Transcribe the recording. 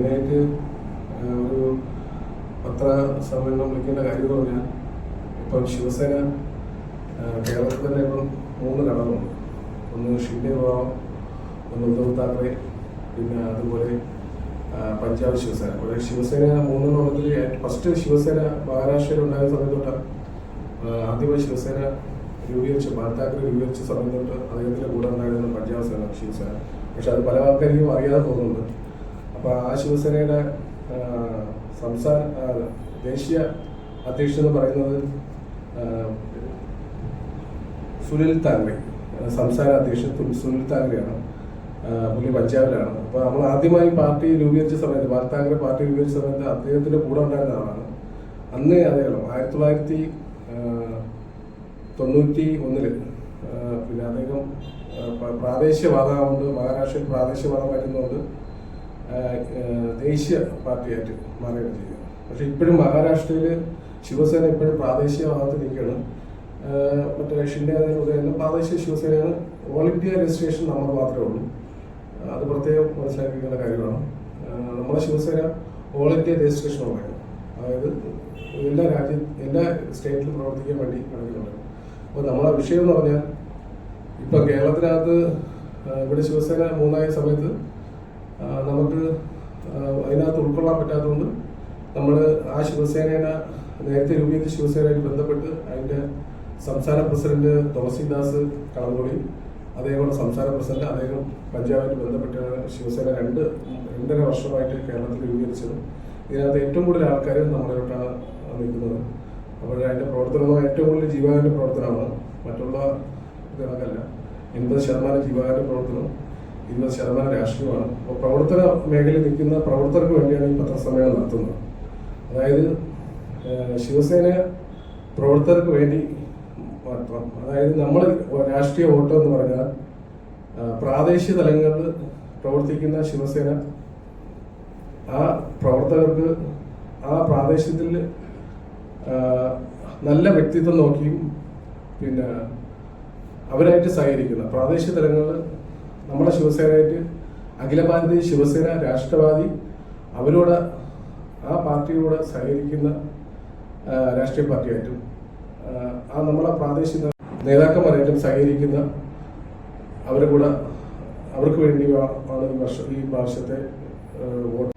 മെയിനായിട്ട് ഒരു പത്ര സമ്മേളനം വിളിക്കേണ്ട കാര്യം പറഞ്ഞാൽ ഇപ്പം ശിവസേന കേരളത്തിൽ തന്നെ ഇപ്പം മൂന്ന് ഘടകമുണ്ട്. ഒന്ന് ഷിൻഡെ വിഭാഗം ഒന്ന് ഉദ്ധവ് താക്കറെ പിന്നെ അതുപോലെ പഞ്ചാബ് ശിവസേന. അവിടെ ശിവസേന മൂന്നെണ്ണത്തിൽ ഫസ്റ്റ് ശിവസേന മഹാരാഷ്ട്രയിൽ ഉണ്ടായ സമയത്ത് തൊട്ട് ആദ്യമായി ശിവസേന രൂപീകരിച്ച ബാൽ താക്കറെ രൂപീകരിച്ച സമയം തൊട്ട് അദ്ദേഹത്തിന്റെ കൂടെ ഉണ്ടായിരുന്ന പഞ്ചാബ് സേന ശിവസേന. പക്ഷെ അത് പല ആൾക്കാർക്കും അറിയാതെ പോകുന്നുണ്ട്. അപ്പോൾ ആ ശിവസേനയുടെ സംസ്ഥാന ദേശീയ അധ്യക്ഷൻ എന്ന് പറയുന്നത് സുനിൽ താൻവെ. സംസ്ഥാന അധ്യക്ഷൻ സുനിൽ താൻവെയാണ്. പുള്ളി പഞ്ചാബിലാണ്. അപ്പോൾ നമ്മൾ ആദ്യമായി പാർട്ടി രൂപീകരിച്ച സമയത്ത് ഭാരത് താങ്കറെ പാർട്ടി രൂപീകരിച്ച സമയത്ത് അദ്ദേഹത്തിന്റെ കൂടെ ഉണ്ടായിരുന്ന ആളാണ്. അന്ന് അദ്ദേഹം ആയിരത്തി തൊള്ളായിരത്തി തൊണ്ണൂറ്റി ഒന്നിൽ പിന്നെ അദ്ദേഹം ആ, പ്ര- പ്രാദേശികവാദമാകൊണ്ട് മഹാരാഷ്ട്രയിൽ പ്രാദേശികവാദം ആ, ദേശീയ പാർട്ടിയായിട്ട് മാറുകയാണ് ചെയ്യുക. പക്ഷെ ഇപ്പോഴും മഹാരാഷ്ട്രയിൽ ശിവസേന ഇപ്പോഴും പ്രാദേശികവാദത്തിൽ നിൽക്കുകയാണ് ആ, മറ്റേ ഷിൻഡെ ഉദയം പ്രാദേശിക ശിവസേനയാണ് ഓൾ ഇന്ത്യ രജിസ്ട്രേഷൻ നമ്മൾ മാത്രമേ ഉള്ളൂ. അത് പ്രത്യേകം മനസ്സിലാക്കിക്കേണ്ട കാര്യമാണ്. നമ്മളെ ശിവസേന ഓൾ ഇന്ത്യ രജിസ്ട്രേഷൻ ഉള്ളതാണ് അതായത് എല്ലാ രാജ്യ എല്ലാ സ്റ്റേറ്റിലും പ്രവർത്തിക്കാൻ വേണ്ടി കണക്കിലുണ്ട് അപ്പോൾ നമ്മളെ വിഷയം എന്ന് പറഞ്ഞാൽ ഇപ്പം കേരളത്തിനകത്ത് ഇവിടെ ശിവസേന മൂന്നായ സമയത്ത് നമുക്ക് അതിനകത്ത് ഉൾക്കൊള്ളാൻ പറ്റാത്തതുകൊണ്ട് നമ്മൾ ആ ശിവസേനയുടെ നേരത്തെ രൂപീകരിച്ച ശിവസേനയുമായി ബന്ധപ്പെട്ട് അതിന്റെ സംസ്ഥാന പ്രസിഡന്റ് തുളസിദാസ് കളങ്കോടി അതേപോലെ സംസ്ഥാന പ്രസിഡന്റ് അദ്ദേഹം പഞ്ചാബായിട്ട് ബന്ധപ്പെട്ട ശിവസേന രണ്ട് രണ്ടര വർഷമായിട്ട് കേരളത്തിൽ രൂപീകരിച്ചത്. ഇതിനകത്ത് ഏറ്റവും കൂടുതൽ ആൾക്കാർ നമ്മളിലോട്ടാണ് നിൽക്കുന്നത്? അപ്പോൾ അതിന്റെ പ്രവർത്തനം ഏറ്റവും കൂടുതൽ ജീവകാരുടെ പ്രവർത്തനമാണ്. മറ്റുള്ള ഇത് കണക്കല്ല. എൺപത് ശതമാനം ജീവകാരുടെ പ്രവർത്തനം ഇരുപത് ശതമാനം രാഷ്ട്രീയമാണ്. അപ്പോൾ പ്രവർത്തന മേഖലയിൽ നിൽക്കുന്ന പ്രവർത്തകർക്ക് വേണ്ടിയാണ് ഈ പത്രസമ്മേളനം നടത്തുന്നത്. അതായത് ശിവസേന പ്രവർത്തകർക്ക് വേണ്ടി മാത്രം അതായത് നമ്മൾ രാഷ്ട്രീയ വോട്ട് എന്ന് പറഞ്ഞാൽ പ്രാദേശിക തലങ്ങളിൽ പ്രവർത്തിക്കുന്ന ശിവസേന ആ പ്രവർത്തകർക്ക് ആ പ്രാദേശത്തിൽ നല്ല വ്യക്തിത്വം നോക്കിയും പിന്നെ അവരായിട്ട് സഹകരിക്കുന്ന പ്രാദേശിക തലങ്ങളിൽ നമ്മുടെ ശിവസേനയായിട്ട് അഖില ഭാരതീയ ശിവസേന രാഷ്ട്രവാദി അവരോട് ആ പാർട്ടിയോട് സഹകരിക്കുന്ന രാഷ്ട്രീയ പാർട്ടിയായിട്ടും ആ, നമ്മളെ പ്രാദേശിക നേതാക്കന്മാരായിട്ടും സഹകരിക്കുന്ന അവരെ കൂടെ അവർക്ക് വേണ്ടി ആണ് ഈ വർഷം ഈ പ്രാവശ്യത്തെ വോട്ട്